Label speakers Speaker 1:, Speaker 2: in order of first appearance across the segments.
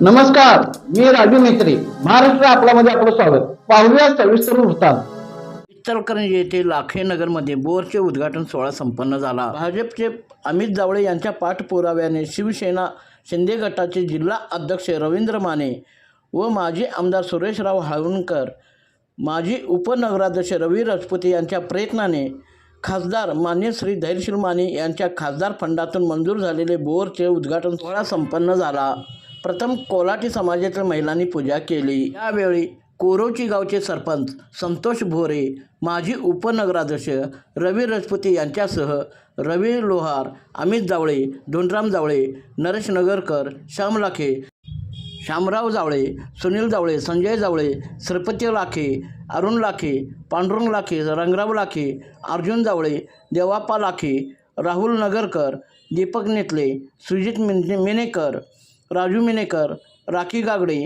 Speaker 1: नमस्कार मी राजू मेत्री महाराष्ट्र आपल्यामध्ये आपलं स्वागत. पाहूया सविस्तर वृत्तांत. इचलकरंजी येथे लाखे नगरमध्ये बोरचे उद्घाटन सोहळा संपन्न झाला. भाजपचे अमित जावळे यांच्या पाठपुराव्याने शिवसेना शिंदे गटाचे जिल्हा अध्यक्ष रवींद्र माने व माजी आमदार सुरेशराव हाळुणकर माजी उपनगराध्यक्ष रवी राजपुते यांच्या प्रयत्नाने खासदार मान्य श्री धैर्यशील माने यांच्या खासदार फंडातून मंजूर झालेले बोरचे उद्घाटन सोहळा संपन्न झाला. प्रथम कोलाटी समाजातील महिलांनी पूजा केली. यावेळी कोरोची गावचे सरपंच संतोष भोरे माजी उपनगराध्यक्ष रवी राजपुते यांच्यासह रवी लोहार अमित जावळे धोंडराम जावळे नरेश नगरकर श्याम लाखे श्यामराव जावळे सुनील जावळे संजय जावळे श्रीपती लाखे अरुण लाखे पांडुरंग लाखे रंगराव लाखे अर्जुन जावळे देवाप्पा लाखे राहुल नगरकर दीपक नेतले सुजित मिन मिनेकर राजू मिनेकर राखी गागडे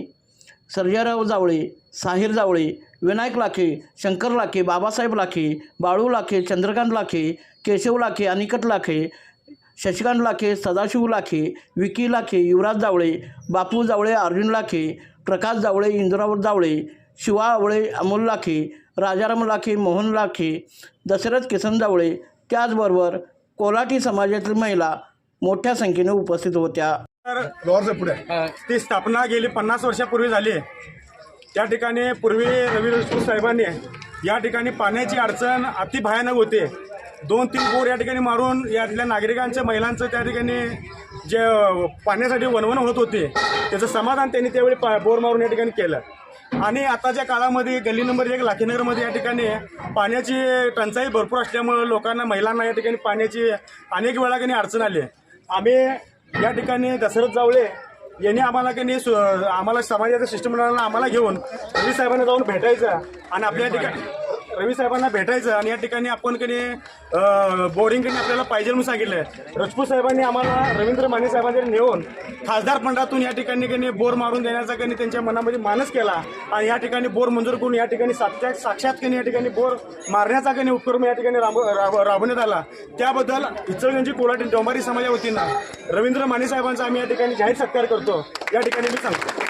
Speaker 1: सर्जाराव जावळे साहिर जावळे विनायक लाखे शंकर लाखे बाबासाहेब लाखे बाळू लाखे चंद्रकांत लाखे केशव लाखे अनिकट लाखे शशिकांत लाखे सदाशिव लाखे विकी लाखे युवराज जावळे बापू जावळे अर्जुन लाखे प्रकाश जावळे इंद्राव जावळे शिवा आवळे अमोल लाखे राजाराम लाखे मोहन लाखे दशरथ किसन जावळे त्याचबरोबर कोलाटी समाजातील महिला मोठ्या संख्येने उपस्थित होत्या.
Speaker 2: तर पुढे. ती स्थापना गेली पन्नास वर्षापूर्वी झाली. त्या ठिकाणी पूर्वी रवी राजपूत साहेबांनी या ठिकाणी पाण्याची अडचण अति भयानक होते. दोन तीन बोर या ठिकाणी मारून यातल्या नागरिकांचं महिलांचं त्या ठिकाणी जे पाण्यासाठी वनवन होत होते त्याचं समाधान त्यांनी त्यावेळी पा बोर मारून या ठिकाणी केलं. आणि आताच्या काळामध्ये गल्ली नंबर एक लाखीनगरमध्ये या ठिकाणी पाण्याची टंचाई भरपूर असल्यामुळं लोकांना महिलांना या ठिकाणी पाण्याची अनेक वेळा अडचण आली. आम्ही या ठिकाणी दशरथ जावळे यांनी आम्हाला की नाही सु- आम्हाला समाजाच्या शिष्टमंडळाला आम्हाला घेऊन रवी साहेबांना जाऊन भेटायचं आणि आपल्या या ठिकाणी रवी साहेबांना भेटायचं आणि या ठिकाणी आपण की बोर्डिंग आपल्याला पाहिजे म्हणून सांगितलंय. राजपूत साहेबांनी आम्हाला रवींद्र माने साहेबांकडे नेऊन खासदार फंडातून या ठिकाणी त्यांनी बोर मारून देण्याचा त्यांनी त्यांच्या मनामध्ये मानस केला आणि या ठिकाणी बोर मंजूर करून या ठिकाणी साक्षात साक्षात या ठिकाणी बोर मारण्याचा काही उपक्रम या ठिकाणी राब- राब- राबवण्यात आला. त्याबद्दल इचलगंजी कोल्हाटी डोंबारी समाजावतीनं रवींद्र माने साहेबांचा आम्ही या ठिकाणी जाहीर सत्कार करतो. या ठिकाणी मी सांगतो.